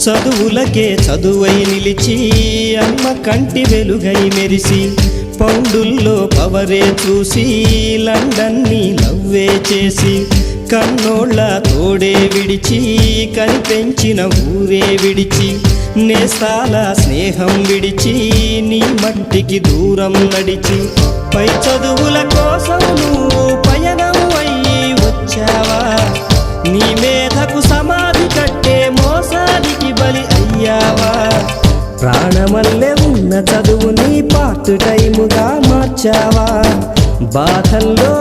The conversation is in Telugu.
చదువులకే చదువై నిలిచి అమ్మ కంటి వెలుగై మెరిసి పౌండుల్లో పవరే చూసి లండన్ని లవ్వే చేసి కన్నోళ్ళ తోడే విడిచి కనిపెంచిన ఊరే విడిచి నేస్తాల స్నేహం విడిచి నీ మట్టికి దూరం నడిచి పై చదువుల కోసం నువ్వు పయనం అయ్యి వచ్చావా? నీ మేధకు సమాధి కట్టే ప్రాణమల్లె ఉన్న చదువుని పార్ట్ టైముగా మార్చావా? బాధల్లో